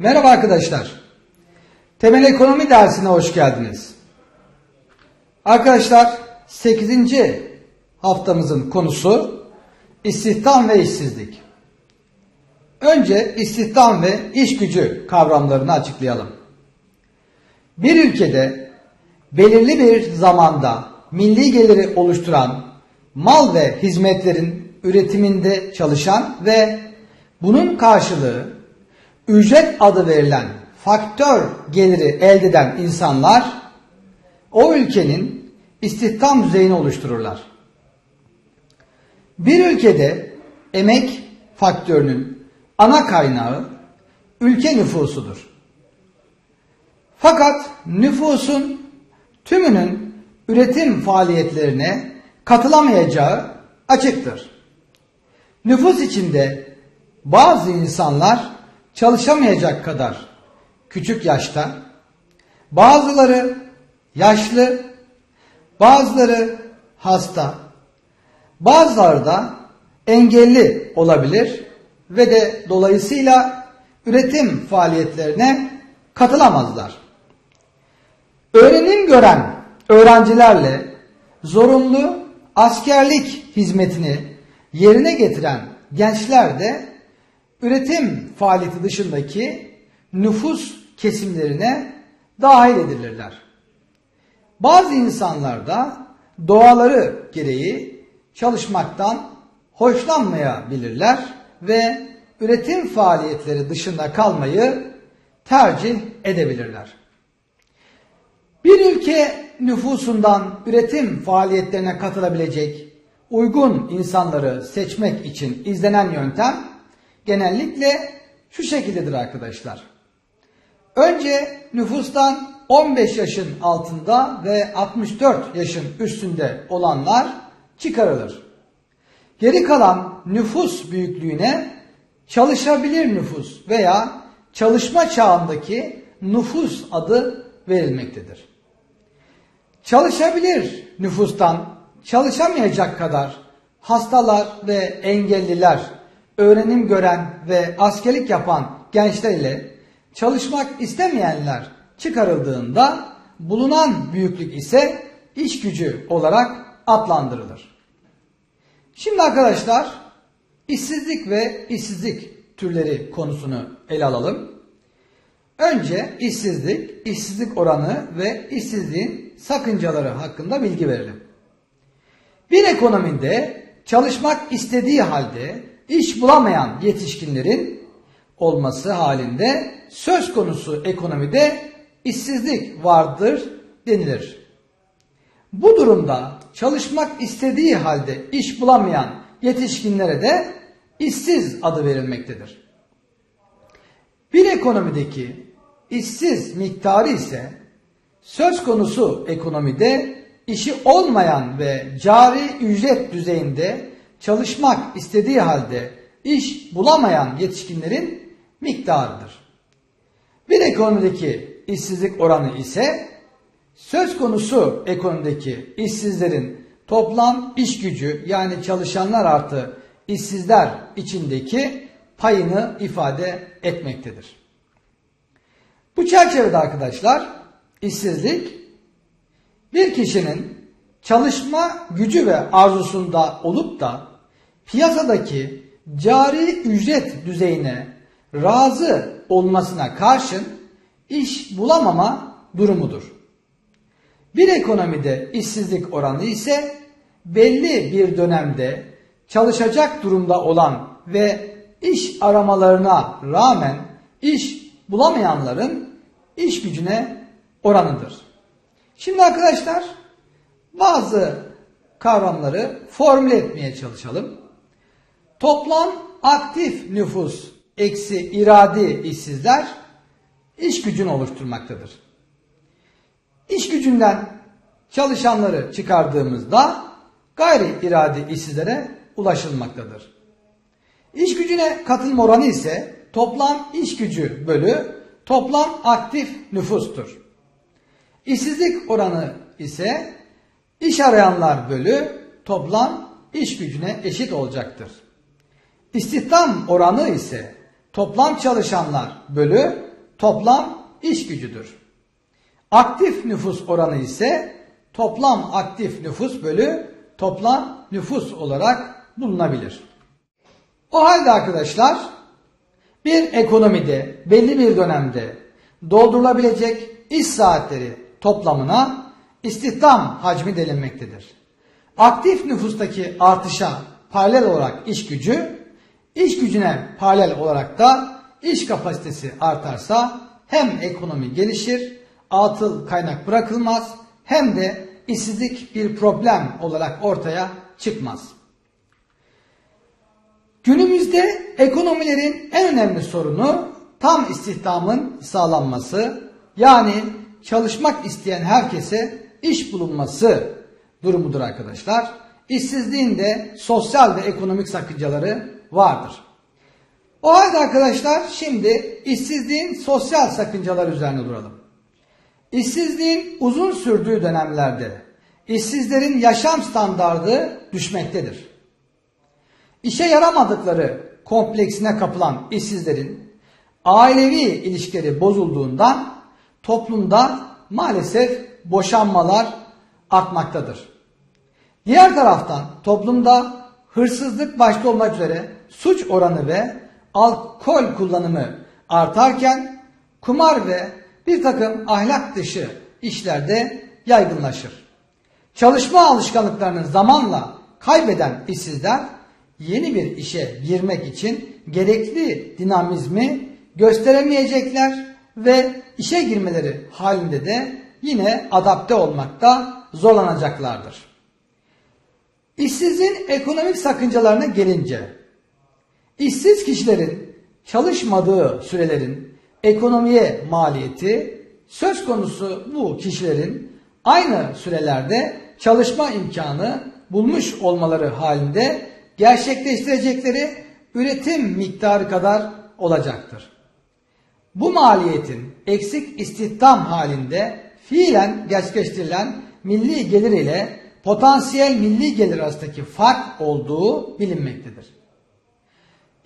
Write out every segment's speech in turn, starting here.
Merhaba arkadaşlar. Temel ekonomi dersine hoş geldiniz. Arkadaşlar 8. haftamızın konusu istihdam ve işsizlik. Önce istihdam ve iş gücü kavramlarını açıklayalım. Bir ülkede belirli bir zamanda milli geliri oluşturan mal ve hizmetlerin üretiminde çalışan ve bunun karşılığı ücret adı verilen faktör geliri elde eden insanlar o ülkenin istihdam düzeyini oluştururlar. Bir ülkede emek faktörünün ana kaynağı ülke nüfusudur. Fakat nüfusun tümünün üretim faaliyetlerine katılamayacağı açıktır. Nüfus içinde bazı insanlar çalışamayacak kadar küçük yaşta, bazıları yaşlı, bazıları hasta, bazıları da engelli olabilir ve de dolayısıyla üretim faaliyetlerine katılamazlar. Öğrenim gören öğrencilerle zorunlu askerlik hizmetini yerine getiren gençler de üretim faaliyeti dışındaki nüfus kesimlerine dahil edilirler. Bazı insanlar da doğaları gereği çalışmaktan hoşlanmayabilirler ve üretim faaliyetleri dışında kalmayı tercih edebilirler. Bir ülke nüfusundan üretim faaliyetlerine katılabilecek uygun insanları seçmek için izlenen yöntem genellikle şu şekildedir arkadaşlar. Önce nüfustan 15 yaşın altında ve 64 yaşın üstünde olanlar çıkarılır. Geri kalan nüfus büyüklüğüne çalışabilir nüfus veya çalışma çağındaki nüfus adı verilmektedir. Çalışabilir nüfustan çalışamayacak kadar hastalar ve engelliler, öğrenim gören ve askerlik yapan gençler ile çalışmak istemeyenler çıkarıldığında bulunan büyüklük ise iş gücü olarak adlandırılır. Şimdi arkadaşlar işsizlik ve işsizlik türleri konusunu ele alalım. Önce işsizlik, işsizlik oranı ve işsizliğin sakıncaları hakkında bilgi verelim. Bir ekonomide çalışmak istediği halde iş bulamayan yetişkinlerin olması halinde söz konusu ekonomide işsizlik vardır denilir. Bu durumda çalışmak istediği halde iş bulamayan yetişkinlere de işsiz adı verilmektedir. Bir ekonomideki işsiz miktarı ise söz konusu ekonomide işi olmayan ve cari ücret düzeyinde çalışmak istediği halde iş bulamayan yetişkinlerin miktarıdır. Bir ekonomideki işsizlik oranı ise söz konusu ekonomideki işsizlerin toplam iş gücü yani çalışanlar artı işsizler içindeki payını ifade etmektedir. Bu çerçevede arkadaşlar işsizlik bir kişinin çalışma gücü ve arzusunda olup da piyasadaki cari ücret düzeyine razı olmasına karşın iş bulamama durumudur. Bir ekonomide işsizlik oranı ise belli bir dönemde çalışacak durumda olan ve iş aramalarına rağmen iş bulamayanların iş gücüne oranıdır. Şimdi arkadaşlar bazı kavramları formüle etmeye çalışalım. Toplam aktif nüfus eksi iradi işsizler iş gücünü oluşturmaktadır. İş gücünden çalışanları çıkardığımızda gayri iradi işsizlere ulaşılmaktadır. İş gücüne katılma oranı ise toplam iş gücü bölü toplam aktif nüfustur. İşsizlik oranı ise iş arayanlar bölü toplam iş gücüne eşit olacaktır. İstihdam oranı ise toplam çalışanlar bölü toplam iş gücüdür. Aktif nüfus oranı ise toplam aktif nüfus bölü toplam nüfus olarak bulunabilir. O halde arkadaşlar bir ekonomide belli bir dönemde doldurulabilecek iş saatleri toplamına istihdam hacmi denilmektedir. Aktif nüfustaki artışa paralel olarak iş gücü, iş gücüne paralel olarak da iş kapasitesi artarsa hem ekonomi gelişir, atıl kaynak bırakılmaz hem de işsizlik bir problem olarak ortaya çıkmaz. Günümüzde ekonomilerin en önemli sorunu tam istihdamın sağlanması yani çalışmak isteyen herkese iş bulunması durumudur arkadaşlar. İşsizliğin de sosyal ve ekonomik sakıncaları vardır. O halde arkadaşlar şimdi işsizliğin sosyal sakıncaları üzerine duralım. İşsizliğin uzun sürdüğü dönemlerde işsizlerin yaşam standardı düşmektedir. İşe yaramadıkları kompleksine kapılan işsizlerin ailevi ilişkileri bozulduğundan toplumda maalesef boşanmalar artmaktadır. Diğer taraftan toplumda hırsızlık başta olmak üzere suç oranı ve alkol kullanımı artarken kumar ve bir takım ahlak dışı işlerde yaygınlaşır. Çalışma alışkanlıklarını zamanla kaybeden işsizler yeni bir işe girmek için gerekli dinamizmi gösteremeyecekler ve işe girmeleri halinde de yine adapte olmakta zorlanacaklardır. İşsizliğin ekonomik sakıncalarına gelince, işsiz kişilerin çalışmadığı sürelerin ekonomiye maliyeti söz konusu bu kişilerin aynı sürelerde çalışma imkanı bulmuş olmaları halinde gerçekleştirecekleri üretim miktarı kadar olacaktır. Bu maliyetin eksik istihdam halinde fiilen gerçekleştirilen milli gelir ile potansiyel milli gelir arasındaki fark olduğu bilinmektedir.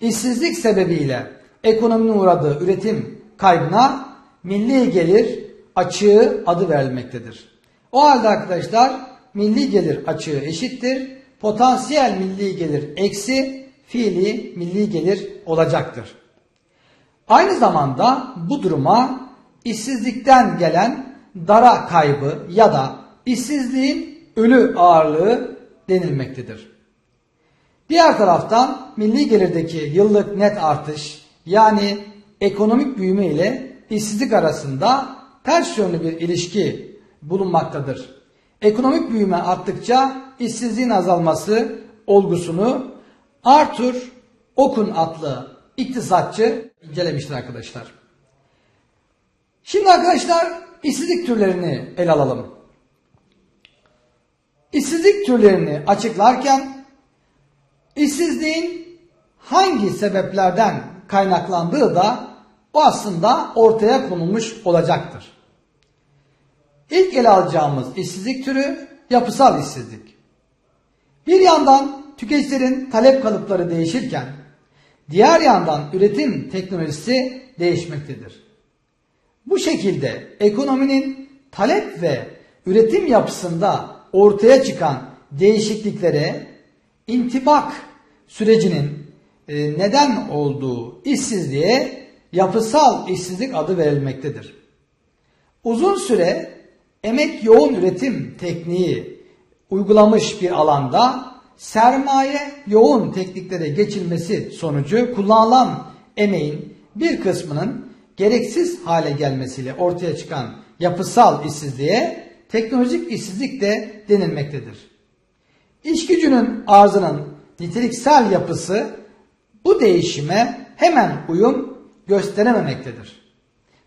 İşsizlik sebebiyle ekonominin uğradığı üretim kaybına milli gelir açığı adı verilmektedir. O halde arkadaşlar milli gelir açığı eşittir. Potansiyel milli gelir eksi fiili milli gelir olacaktır. Aynı zamanda bu duruma işsizlikten gelen dara kaybı ya da işsizliğin ölü ağırlığı denilmektedir. Diğer taraftan milli gelirdeki yıllık net artış yani ekonomik büyüme ile işsizlik arasında ters yönlü bir ilişki bulunmaktadır. Ekonomik büyüme arttıkça işsizliğin azalması olgusunu Arthur Okun adlı iktisatçı incelemiştir arkadaşlar. Şimdi arkadaşlar işsizlik türlerini ele alalım. İşsizlik türlerini açıklarken işsizliğin hangi sebeplerden kaynaklandığı da o aslında ortaya konulmuş olacaktır. İlk ele alacağımız işsizlik türü yapısal işsizlik. Bir yandan tüketicilerin talep kalıpları değişirken diğer yandan üretim teknolojisi değişmektedir. Bu şekilde ekonominin talep ve üretim yapısında ortaya çıkan değişikliklere intibak sürecinin e, neden olduğu işsizliğe yapısal işsizlik adı verilmektedir. Uzun süre emek yoğun üretim tekniği uygulamış bir alanda sermaye yoğun tekniklere geçilmesi sonucu kullanılan emeğin bir kısmının gereksiz hale gelmesiyle ortaya çıkan yapısal işsizliğe teknolojik işsizlik de denilmektedir. İş gücünün arzının niteliksel yapısı bu değişime hemen uyum gösterememektedir.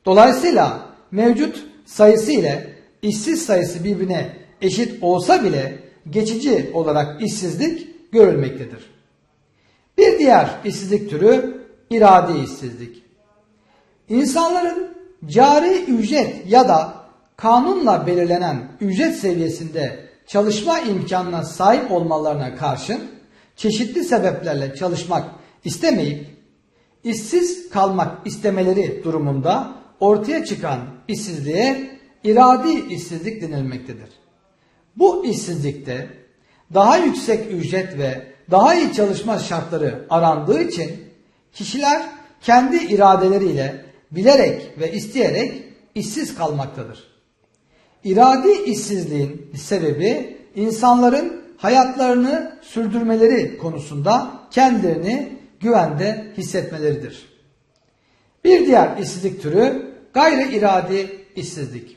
Dolayısıyla mevcut sayısı ile işsiz sayısı birbirine eşit olsa bile geçici olarak işsizlik görülmektedir. Bir diğer işsizlik türü iradi işsizlik. İnsanların cari ücret ya da kanunla belirlenen ücret seviyesinde çalışma imkanına sahip olmalarına karşın çeşitli sebeplerle çalışmak istemeyip işsiz kalmak istemeleri durumunda ortaya çıkan işsizliğe iradi işsizlik denilmektedir. Bu işsizlikte daha yüksek ücret ve daha iyi çalışma şartları arandığı için kişiler kendi iradeleriyle bilerek ve isteyerek işsiz kalmaktadır. İradi işsizliğin sebebi insanların hayatlarını sürdürmeleri konusunda kendilerini güvende hissetmeleridir. Bir diğer işsizlik türü gayri iradi işsizlik.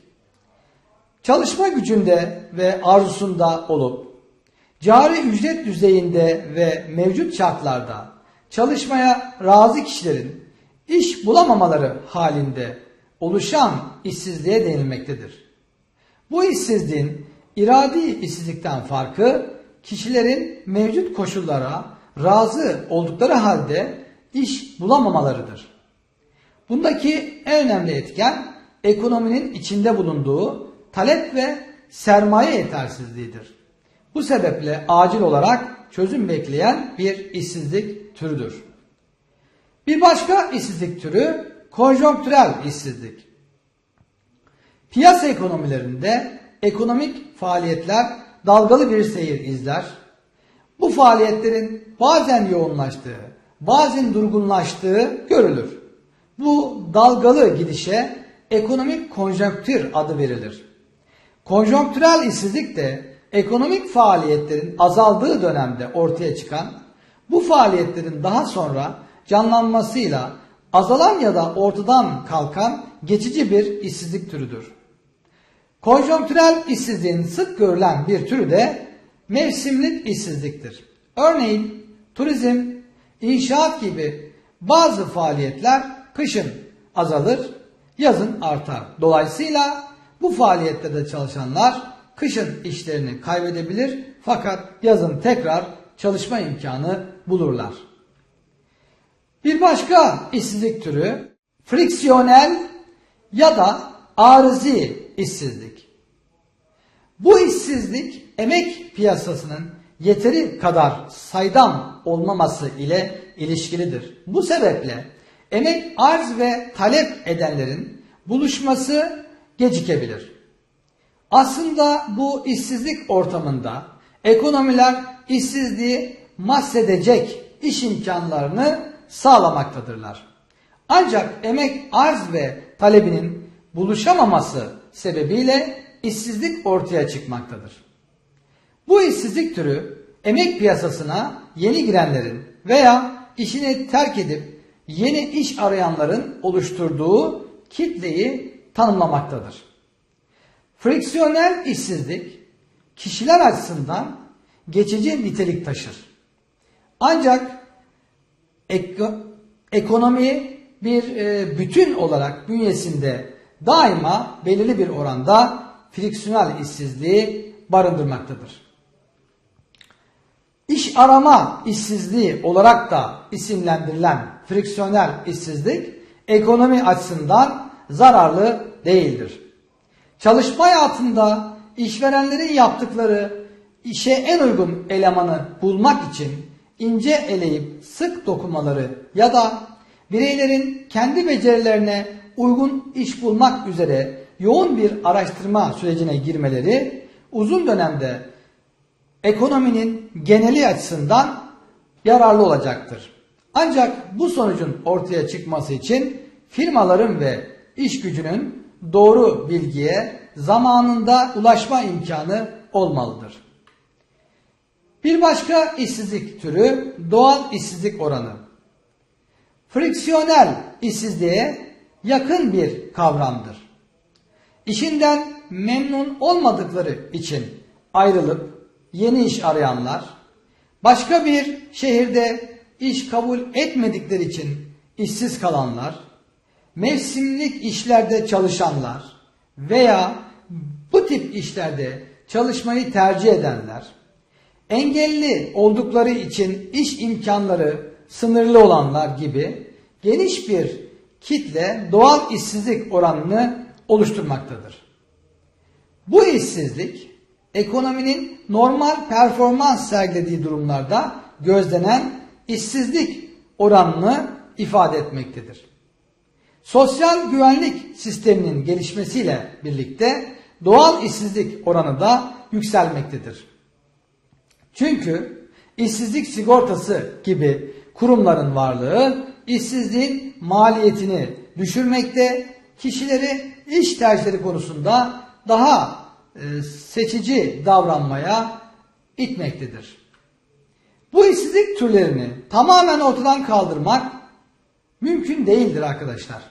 Çalışma gücünde ve arzusunda olup cari ücret düzeyinde ve mevcut şartlarda çalışmaya razı kişilerin iş bulamamaları halinde oluşan işsizliğe denilmektedir. Bu işsizliğin iradi işsizlikten farkı kişilerin mevcut koşullara razı oldukları halde iş bulamamalarıdır. Bundaki en önemli etken ekonominin içinde bulunduğu talep ve sermaye yetersizliğidir. Bu sebeple acil olarak çözüm bekleyen bir işsizlik türüdür. Bir başka işsizlik türü konjonktürel işsizlik. Piyasa ekonomilerinde ekonomik faaliyetler dalgalı bir seyir izler. Bu faaliyetlerin bazen yoğunlaştığı, bazen durgunlaştığı görülür. Bu dalgalı gidişe ekonomik konjonktür adı verilir. Konjonktürel işsizlik de ekonomik faaliyetlerin azaldığı dönemde ortaya çıkan, bu faaliyetlerin daha sonra canlanmasıyla azalan ya da ortadan kalkan geçici bir işsizlik türüdür. Konjonktürel işsizliğin sık görülen bir türü de mevsimlik işsizliktir. Örneğin turizm, inşaat gibi bazı faaliyetler kışın azalır, yazın artar. Dolayısıyla bu faaliyetlerde çalışanlar kışın işlerini kaybedebilir fakat yazın tekrar çalışma imkanı bulurlar. Bir başka işsizlik türü friksiyonel ya da arızi işsizlik. Bu işsizlik emek piyasasının yeteri kadar saydam olmaması ile ilişkilidir. Bu sebeple emek arz ve talep edenlerin buluşması gecikebilir. Aslında bu işsizlik ortamında ekonomiler işsizliği mahsedecek iş imkanlarını sağlamaktadırlar. Ancak emek arz ve talebinin buluşamaması sebebiyle işsizlik ortaya çıkmaktadır. Bu işsizlik türü emek piyasasına yeni girenlerin veya işini terk edip yeni iş arayanların oluşturduğu kitleyi tanımlamaktadır. Friksiyonel işsizlik kişiler açısından geçici nitelik taşır. Ancak ek- ekonomi bir e, bütün olarak bünyesinde daima belirli bir oranda friksiyonel işsizliği barındırmaktadır. İş arama işsizliği olarak da isimlendirilen friksiyonel işsizlik ekonomi açısından zararlı değildir. Çalışma hayatında işverenlerin yaptıkları işe en uygun elemanı bulmak için ince eleyip sık dokumaları ya da bireylerin kendi becerilerine uygun iş bulmak üzere yoğun bir araştırma sürecine girmeleri uzun dönemde ekonominin geneli açısından yararlı olacaktır. Ancak bu sonucun ortaya çıkması için firmaların ve iş gücünün doğru bilgiye zamanında ulaşma imkanı olmalıdır. Bir başka işsizlik türü doğal işsizlik oranı. Friksiyonel işsizliğe yakın bir kavramdır. İşinden memnun olmadıkları için ayrılıp yeni iş arayanlar, başka bir şehirde iş kabul etmedikleri için işsiz kalanlar, mevsimlik işlerde çalışanlar veya bu tip işlerde çalışmayı tercih edenler, engelli oldukları için iş imkanları sınırlı olanlar gibi geniş bir kitle doğal işsizlik oranını oluşturmaktadır. Bu işsizlik ekonominin normal performans sergilediği durumlarda gözlenen işsizlik oranını ifade etmektedir. Sosyal güvenlik sisteminin gelişmesiyle birlikte doğal işsizlik oranı da yükselmektedir. Çünkü işsizlik sigortası gibi kurumların varlığı işsizliğin maliyetini düşürmekte, kişileri iş tercihleri konusunda daha e, seçici davranmaya itmektedir. Bu işsizlik türlerini tamamen ortadan kaldırmak mümkün değildir arkadaşlar.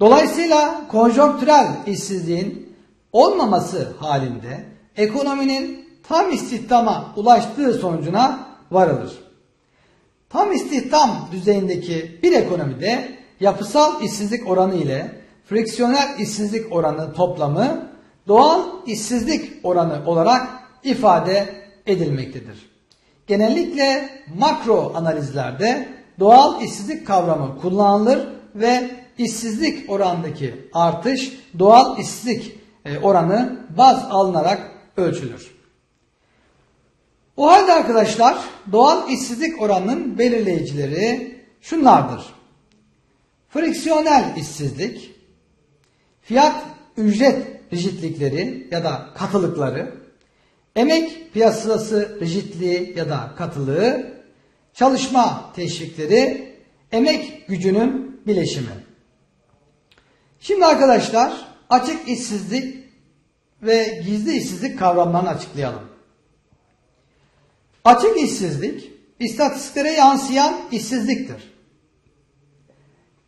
Dolayısıyla konjonktürel işsizliğin olmaması halinde ekonominin tam istihdama ulaştığı sonucuna varılır. Tam istihdam düzeyindeki bir ekonomide yapısal işsizlik oranı ile friksiyonel işsizlik oranı toplamı doğal işsizlik oranı olarak ifade edilmektedir. Genellikle makro analizlerde doğal işsizlik kavramı kullanılır ve işsizlik orandaki artış doğal işsizlik e, oranı baz alınarak ölçülür. O halde arkadaşlar doğal işsizlik oranının belirleyicileri şunlardır. Friksiyonel işsizlik, fiyat ücret rigidlikleri ya da katılıkları, emek piyasası rigidliği ya da katılığı, çalışma teşvikleri, emek gücünün bileşimi. Şimdi arkadaşlar açık işsizlik ve gizli işsizlik kavramlarını açıklayalım. Açık işsizlik istatistiklere yansıyan işsizliktir.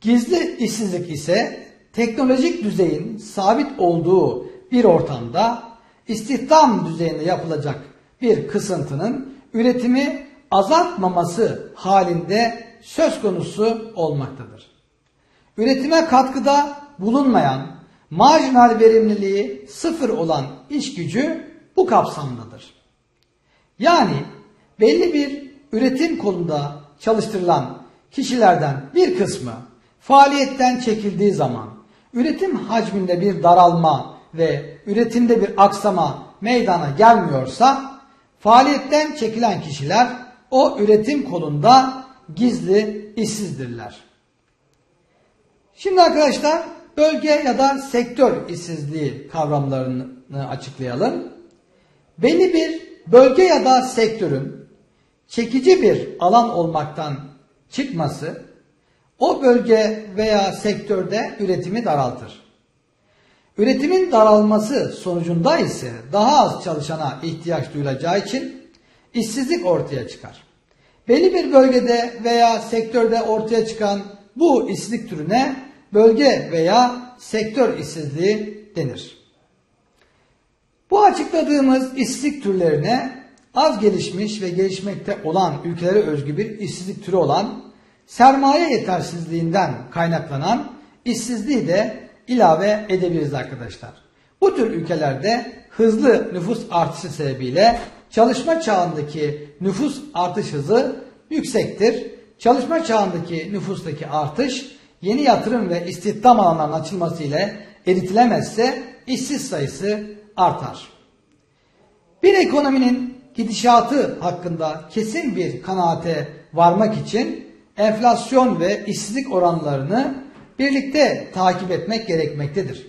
Gizli işsizlik ise teknolojik düzeyin sabit olduğu bir ortamda istihdam düzeyinde yapılacak bir kısıntının üretimi azaltmaması halinde söz konusu olmaktadır. Üretime katkıda bulunmayan, marjinal verimliliği sıfır olan iş gücü bu kapsamdadır. Yani belli bir üretim kolunda çalıştırılan kişilerden bir kısmı faaliyetten çekildiği zaman üretim hacminde bir daralma ve üretimde bir aksama meydana gelmiyorsa faaliyetten çekilen kişiler o üretim kolunda gizli işsizdirler. Şimdi arkadaşlar bölge ya da sektör işsizliği kavramlarını açıklayalım. Belli bir bölge ya da sektörün çekici bir alan olmaktan çıkması o bölge veya sektörde üretimi daraltır. Üretimin daralması sonucunda ise daha az çalışana ihtiyaç duyulacağı için işsizlik ortaya çıkar. Belli bir bölgede veya sektörde ortaya çıkan bu işsizlik türüne bölge veya sektör işsizliği denir. Bu açıkladığımız işsizlik türlerine az gelişmiş ve gelişmekte olan ülkelere özgü bir işsizlik türü olan sermaye yetersizliğinden kaynaklanan işsizliği de ilave edebiliriz arkadaşlar. Bu tür ülkelerde hızlı nüfus artışı sebebiyle çalışma çağındaki nüfus artış hızı yüksektir. Çalışma çağındaki nüfustaki artış yeni yatırım ve istihdam alanlarının açılması ile eritilemezse işsiz sayısı artar. Bir ekonominin gidişatı hakkında kesin bir kanaate varmak için enflasyon ve işsizlik oranlarını birlikte takip etmek gerekmektedir.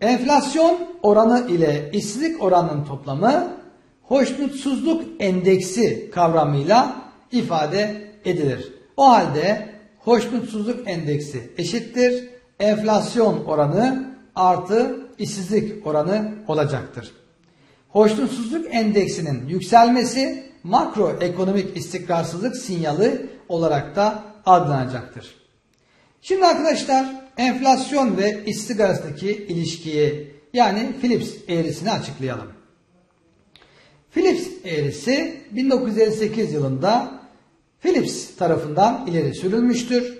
Enflasyon oranı ile işsizlik oranının toplamı hoşnutsuzluk endeksi kavramıyla ifade edilir. O halde hoşnutsuzluk endeksi eşittir enflasyon oranı artı işsizlik oranı olacaktır. Hoşnutsuzluk endeksinin yükselmesi makroekonomik istikrarsızlık sinyali olarak da adlanacaktır. Şimdi arkadaşlar enflasyon ve işsizlik arasındaki ilişkiyi yani Phillips eğrisini açıklayalım. Phillips eğrisi 1958 yılında Phillips tarafından ileri sürülmüştür.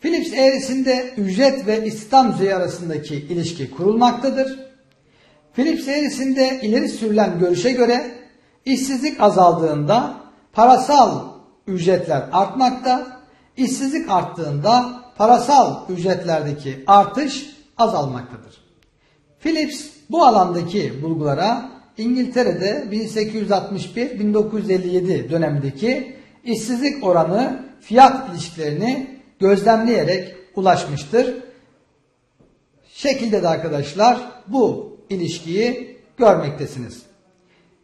Phillips eğrisinde ücret ve istihdam düzeyi arasındaki ilişki kurulmaktadır. Phillips eğrisinde ileri sürülen görüşe göre işsizlik azaldığında parasal ücretler artmakta, işsizlik arttığında parasal ücretlerdeki artış azalmaktadır. Phillips bu alandaki bulgulara İngiltere'de 1861-1957 dönemindeki işsizlik oranı fiyat ilişkilerini gözlemleyerek ulaşmıştır. Şekilde de arkadaşlar bu ilişkiyi görmektesiniz.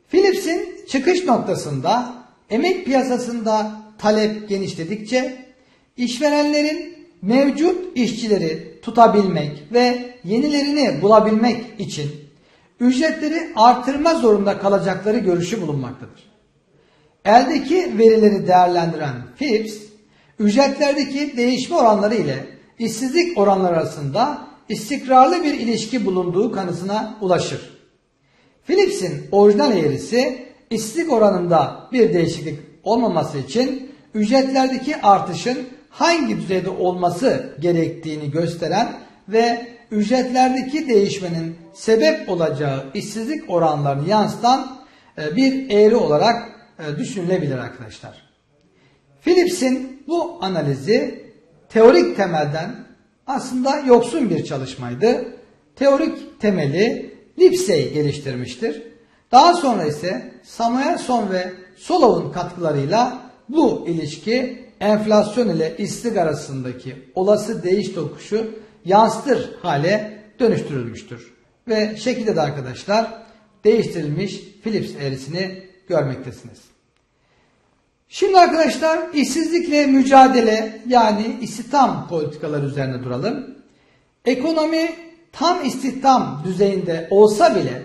Philips'in çıkış noktasında emek piyasasında talep genişledikçe işverenlerin mevcut işçileri tutabilmek ve yenilerini bulabilmek için ücretleri artırma zorunda kalacakları görüşü bulunmaktadır. Eldeki verileri değerlendiren Philips, ücretlerdeki değişme oranları ile işsizlik oranları arasında istikrarlı bir ilişki bulunduğu kanısına ulaşır. Philips'in orijinal eğrisi işsizlik oranında bir değişiklik olmaması için ücretlerdeki artışın hangi düzeyde olması gerektiğini gösteren ve ücretlerdeki değişmenin sebep olacağı işsizlik oranlarını yansıtan e, bir eğri olarak e, düşünülebilir arkadaşlar. Philips'in bu analizi teorik temelden aslında yoksun bir çalışmaydı. Teorik temeli Lipsey geliştirmiştir. Daha sonra ise Samuelson ve Solov'un katkılarıyla bu ilişki enflasyon ile işsizlik arasındaki olası değiş tokuşu yansıtır hale dönüştürülmüştür. Ve şekilde de arkadaşlar değiştirilmiş Philips eğrisini görmektesiniz. Şimdi arkadaşlar işsizlikle mücadele yani istihdam politikaları üzerine duralım. Ekonomi tam istihdam düzeyinde olsa bile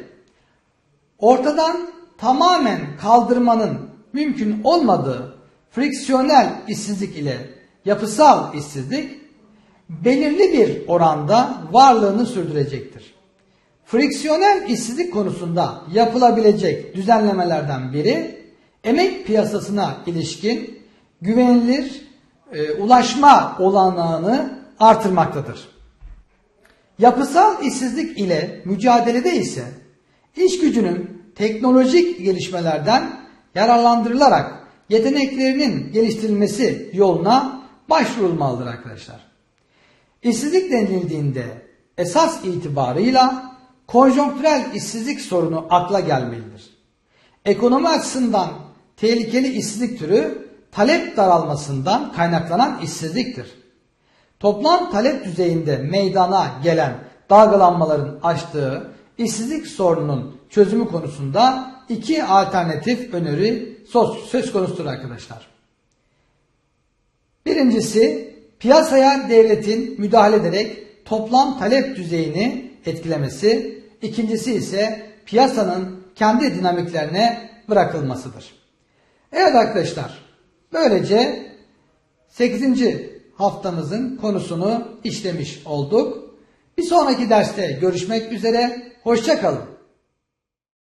ortadan tamamen kaldırmanın mümkün olmadığı friksiyonel işsizlik ile yapısal işsizlik belirli bir oranda varlığını sürdürecektir. Friksiyonel işsizlik konusunda yapılabilecek düzenlemelerden biri emek piyasasına ilişkin güvenilir e, ulaşma olanağını artırmaktadır. Yapısal işsizlik ile mücadelede ise iş gücünün teknolojik gelişmelerden yararlandırılarak yeteneklerinin geliştirilmesi yoluna başvurulmalıdır arkadaşlar. İşsizlik denildiğinde esas itibarıyla konjonktürel işsizlik sorunu akla gelmelidir. Ekonomi açısından tehlikeli işsizlik türü talep daralmasından kaynaklanan işsizliktir. Toplam talep düzeyinde meydana gelen dalgalanmaların açtığı işsizlik sorununun çözümü konusunda iki alternatif öneri söz konusudur arkadaşlar. Birincisi piyasaya devletin müdahale ederek toplam talep düzeyini etkilemesi. İkincisi ise piyasanın kendi dinamiklerine bırakılmasıdır. Evet arkadaşlar böylece 8. haftamızın konusunu işlemiş olduk. Bir sonraki derste görüşmek üzere. Hoşçakalın.